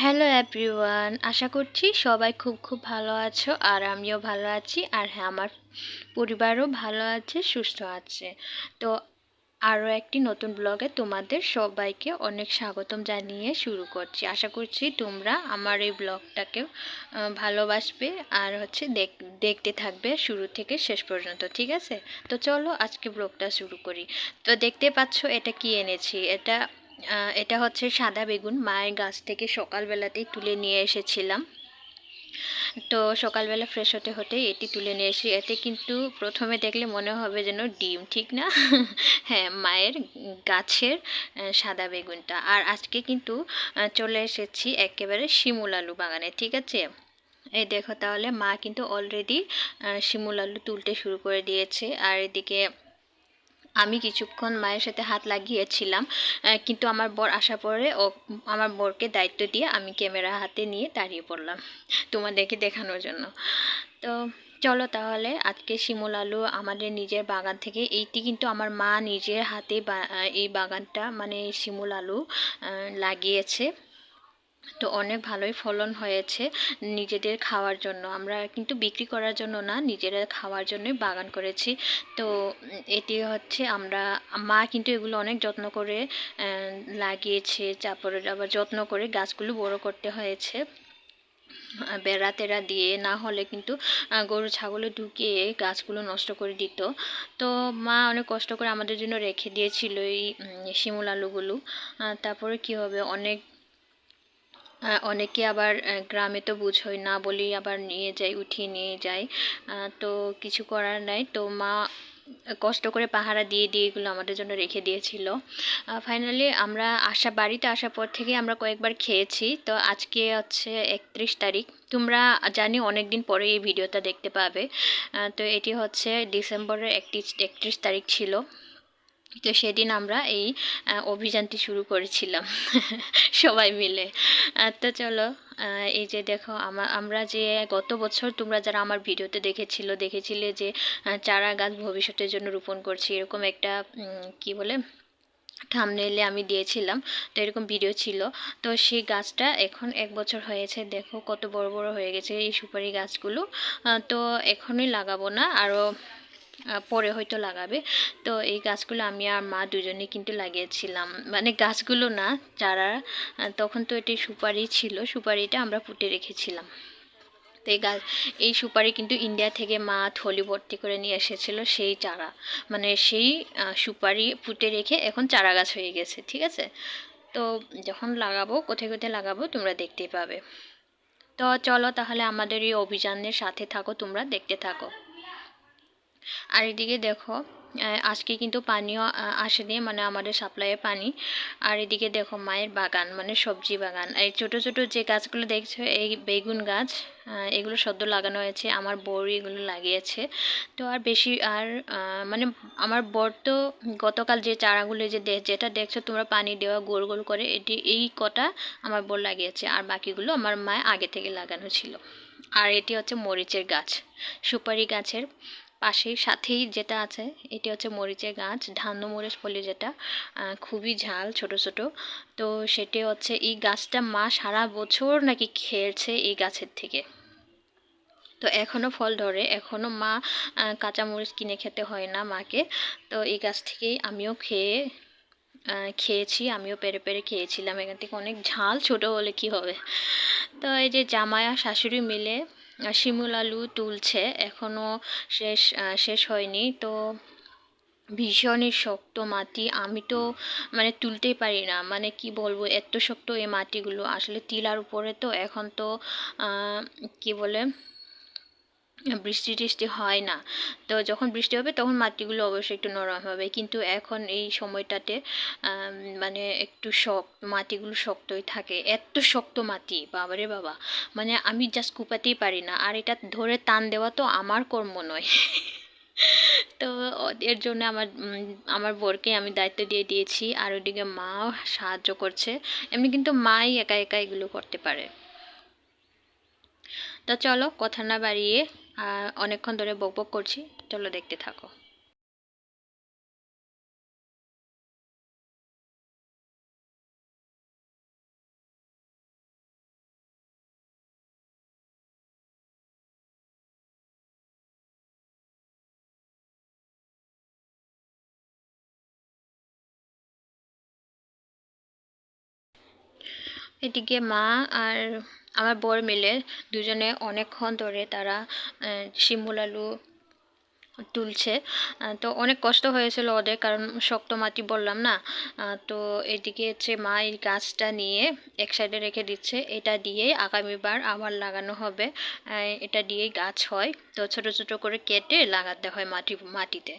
Hello everyone আশা করছি সবাই খুব খুব ভালো আছো, আর আমিও ভালো আছি, আর হ্যাঁ আমার পরিবারও ভালো আছে, সুস্থ আছে। তো আরও একটি নতুন ব্লগে তোমাদের সবাইকে অনেক স্বাগতম জানিয়ে শুরু করছি। আশা করছি তোমরা আমার এই ব্লগটাকেও ভালোবাসবে, আর হচ্ছে দেখ, দেখতে থাকবে শুরু থেকে শেষ পর্যন্ত, ঠিক আছে? তো চলো আজকে ব্লগটা শুরু করি। তো দেখতে পাচ্ছ এটা কি এনেছি? এটা এটা হচ্ছে সাদা বেগুন। মায়ের গাছ থেকে সকালবেলাতেই তুলে নিয়ে এসেছিলাম। তো সকালবেলা ফ্রেশ হতে হতে এটি তুলে নিয়ে এসে এতে কিন্তু প্রথমে দেখলে মনে হবে যেন ডিম, ঠিক না? হ্যাঁ মায়ের গাছের সাদা বেগুনটা। আর আজকে কিন্তু চলে এসেছি একেবারে শিমুল আলু বাগানে, ঠিক আছে? এই দেখো তাহলে মা কিন্তু অলরেডি শিমুল আলু তুলতে শুরু করে দিয়েছে। আর এদিকে আমি কিছুক্ষণ মায়ের সাথে হাত লাগিয়েছিলাম কিন্তু আমার বর আসার পরে ও আমার বরকে দায়িত্ব দিয়ে আমি ক্যামেরা হাতে নিয়ে দাঁড়িয়ে পড়লাম তোমাদেরকে দেখানোর জন্য। তো চলো তাহলে আজকে শিমুল আলু আমাদের নিজের বাগান থেকে, এইটি কিন্তু আমার মা নিজের হাতে এই বাগানটা মানে শিমুল আলু লাগিয়েছে। তো অনেক ভালোই ফলন হয়েছে নিজেদের খাওয়ার জন্য। আমরা কিন্তু বিক্রি করার জন্য না, নিজেরা খাওয়ার জন্যই বাগান করেছি। তো এটি হচ্ছে আমরা, মা কিন্তু এগুলো অনেক যত্ন করে লাগিয়েছে। তারপরে আবার যত্ন করে গাছগুলো বড় করতে হয়েছে। বেড়া তেড়া দিয়ে না হলে কিন্তু গরু, ছাগলে ঢুকিয়ে গাছগুলো নষ্ট করে দিত। তো মা অনেক কষ্ট করে আমাদের জন্য রেখে দিয়েছিল এই শিমুল আলুগুলো। তারপরে কি হবে? অনেক অনেকে আবার গ্রামে তো বুঝোই, না বলি আবার নিয়ে যায়, উঠিয়ে নিয়ে যায়। তো কিছু করার নাই। তো মা কষ্ট করে পাহারা দিয়ে দিয়ে এগুলো আমাদের জন্য রেখে দিয়েছিল। ফাইনালি আমরা আসা, বাড়িতে আসার পর থেকে আমরা কয়েকবার খেয়েছি। তো আজকে হচ্ছে একত্রিশ তারিখ। তোমরা জানি অনেক দিন পরে এই ভিডিওটা দেখতে পাবে। তো এটি হচ্ছে ডিসেম্বরের একত্রিশ একত্রিশ তারিখ ছিল। তো সেদিন আমরা এই অভিযানটি শুরু করেছিলাম সবাই মিলে। তো চলো এই যে দেখো আমরা যে গত বছর তোমরা যারা আমার ভিডিওতে দেখেছিল, দেখেছিলে যে চারা গাছ ভবিষ্যতের জন্য রোপণ করছি, এরকম একটা কি বলে থামনেলে আমি দিয়েছিলাম, তো এরকম ভিডিও ছিল। তো সেই গাছটা এখন এক বছর হয়েছে, দেখো কত বড় বড় হয়ে গেছে এই সুপারি গাছগুলো। তো এখনই লাগাবো না আরও পরে হয়তো লাগাবে। তো এই গাছগুলো আমি আর মা দুজনে কিন্তু লাগিয়েছিলাম। মানে গাছগুলো না, চারা তখন তো এটি সুপারি ছিল। সুপারিটা আমরা ফুটে রেখেছিলাম। তো এই গাছ, এই সুপারি কিন্তু ইন্ডিয়া থেকে মা থলি ভর্তি করে নিয়ে এসেছিল সেই চারা। মানে সেই সুপারি ফুটে রেখে এখন চারা গাছ হয়ে গেছে, ঠিক আছে? তো যখন লাগাবো, কোথায় কোথায় লাগাবো তোমরা দেখতেই পাবে। তো চলো তাহলে আমাদের এই অভিযানের সাথে থাকো, তোমরা দেখতে থাকো। আর এদিকে দেখো আজকে কিন্তু পানিও আসেনি মানে আমাদের সাপ্লাইয়ে পানি। আর এদিকে দেখো মায়ের বাগান মানে সবজি বাগান। এই ছোট ছোট যে গাছগুলো দেখছ, এই বেগুন গাছ এগুলো সদ্য লাগানো হয়েছে, আমার বর এগুলো লাগিয়েছে। তো আর বেশি, আর মানে আমার বর তো গতকাল যে চারাগুলো যে যেটা দেখছ, তোমরা পানি দেওয়া, গোল গোল করে, এটি, এই কটা আমার বর লাগিয়েছে। আর বাকিগুলো আমার মায় আগে থেকে লাগানো ছিল। আর এটি হচ্ছে মরিচের গাছ, সুপারি গাছের। পাশেই সাথেই যেটা আছে, এটি হচ্ছে মরিচের গাছ, ধান্য মরিচ বলে যেটা খুবই ঝাল, ছোট ছোট। তো সেটি হচ্ছে এই গাছটা মা সারা বছর নাকি খেয়েছে এই গাছের থেকে। তো এখনও ফল ধরে এখনও মা কাঁচামরিচ কিনে খেতে হয় না মাকে। তো এই গাছ থেকেই আমিও খেয়ে খেয়েছি, আমিও পেরে পেরে খেয়েছিলাম। এখান থেকে অনেক ঝাল, ছোট হলে কি হবে? তো এই যে জামায়া শাশুড়ি মিলে শিমুল আলু তুলছে। এখনও শেষ শেষ হয়নি। তো ভীষণই শক্ত মাটি। আমি তো মানে তুলতেই পারি না। মানে কি বলব, এত শক্ত এই মাটিগুলো। আসলে টিলার উপরে তো এখন তো কি বলে বৃষ্টি টিষ্টি হয় না। তো যখন বৃষ্টি হবে তখন মাটিগুলো অবশ্যই একটু নরম হবে। কিন্তু এখন এই সময়টাতে মানে একটু শক্ত, মাটিগুলো শক্তই থাকে। এত শক্ত মাটি, বাবারে বাবা। মানে আমি জাস্ট কুপাতেই পারি না। আর এটা ধরে টান দেওয়া তো আমার কর্ম নয়। তো এর জন্য আমার আমার বোরকে আমি দায়িত্ব দিয়ে দিয়েছি। আর ওদিকে মাও সাহায্য করছে। এমনি কিন্তু মাই একা একা এগুলো করতে পারে। তো চলো কথা না বাড়িয়ে অনেকক্ষণ ধরে বকবক বক করছি। চলো দেখতে থাকো। এদিকে মা আর আমার বর মিলে দুজনে অনেকক্ষণ ধরে তারা শিমুল আলু তুলছে। তো অনেক কষ্ট হয়েছিল ওদের, কারণ শক্ত মাটি বললাম না। তো এদিকে হচ্ছে মা এই গাছটা নিয়ে এক সাইডে রেখে দিচ্ছে। এটা দিয়ে আগামীবার আবার লাগানো হবে। এটা দিয়েই গাছ হয়। তো ছোট ছোট করে কেটে লাগাতে হয় মাটি, মাটিতে।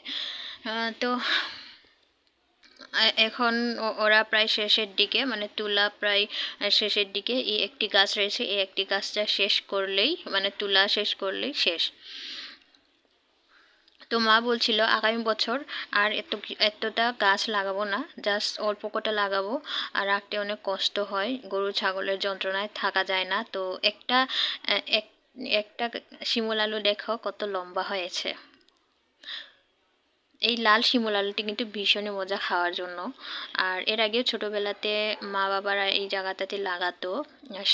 তো এখন ওরা প্রায় শেষের দিকে মানে তুলা প্রায় শেষের দিকে, এই একটি গাছ রয়েছে, এই একটি গাছটা শেষ করলেই মানে তুলা শেষ করলেই শেষ। তো মা বলছিল, আগামী বছর আর এত এতটা গাছ লাগাবো না জাস্ট অল্প কটা লাগাবো, আর রাখতে অনেক কষ্ট হয়, গরু ছাগলের যন্ত্রণায় থাকা যায় না। তো একটা এক, একটা শিমুল আলু দেখো, কত লম্বা হয়েছে। এই লাল শিমুল আলুটি কিন্তু ভীষণই মজা খাওয়ার জন্য। আর এর আগেও ছোটোবেলাতে মা বাবারা এই জায়গাটাতে লাগাতো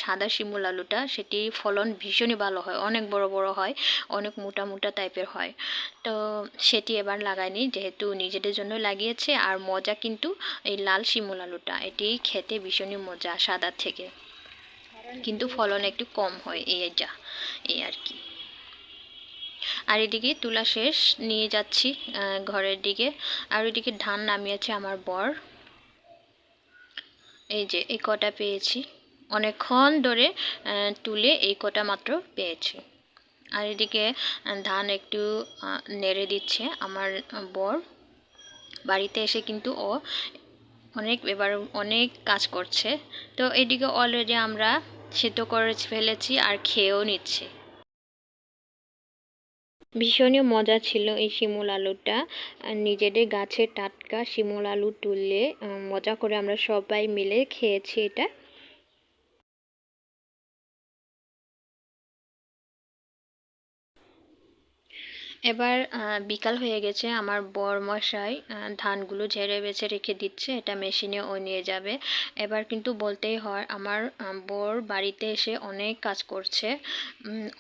সাদা শিমুল আলুটা, সেটি ফলন ভীষণই ভালো হয়, অনেক বড় বড় হয়, অনেক মোটা মোটা টাইপের হয়। তো সেটি এবার লাগায়নি যেহেতু নিজেদের জন্য লাগিয়েছে, আর মজা কিন্তু এই লাল শিমুল আলুটা, এটি খেতে ভীষণই মজা সাদার থেকে। কিন্তু ফলন একটু কম হয়, এই যা, এই আর কি। আর এদিকে তুলা শেষ, নিয়ে যাচ্ছি ঘরের দিকে। আর ওইদিকে ধান নামিয়েছে আমার বর। এই যে, এই কটা পেয়েছি। অনেকক্ষণ ধরে তুলে এই কটা মাত্র পেয়েছি। আর এদিকে ধান একটু নেড়ে দিচ্ছে আমার বর। বাড়িতে এসে কিন্তু ও অনেক এবার, অনেক কাজ করছে। তো এদিকে অলরেডি আমরা সেদ্ধ করে ফেলেছি আর খেয়েও নিচ্ছি। ভীষণই মজা ছিল এই শিমুল আলুটা। নিজেদের গাছে টাটকা শিমুল আলু তুললে মজা করে আমরা সবাই মিলে খেয়েছি এটা। এবার বিকাল হয়ে গেছে, আমার বর মশাই ধানগুলো ঝেড়ে বেছে রেখে দিচ্ছে, এটা মেশিনে ও নিয়ে যাবে। এবার কিন্তু বলতেই হয়, আমার বর বাড়িতে এসে অনেক কাজ করছে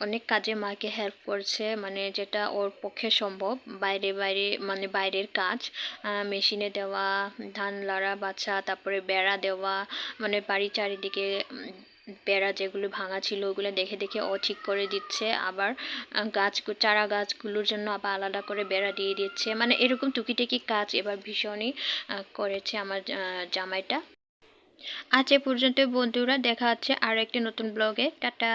অনেক কাজে মাকে হেল্প করছে মানে যেটা ওর পক্ষে সম্ভব, বাইরে বাইরে মানে বাইরের কাজ মেশিনে দেওয়া, ধান লাড়া, বাছা, তারপরে বেড়া দেওয়া মানে বাড়ির চারিদিকে বেড়া যেগুলো ভাঙা ছিল, ওগুলো দেখে দেখে ও ঠিক করে দিচ্ছে। আবার গাছ, চারা গাছগুলোর জন্য আবার আলাদা করে বেড়া দিয়ে দিচ্ছে। মানে এরকম টুকিটাকি কাজ এবার ভীষণই করেছে আমার জামাইটা। আজ এ পর্যন্ত বন্ধুরা, দেখা হচ্ছে আর একটি নতুন ব্লগে। টাটা।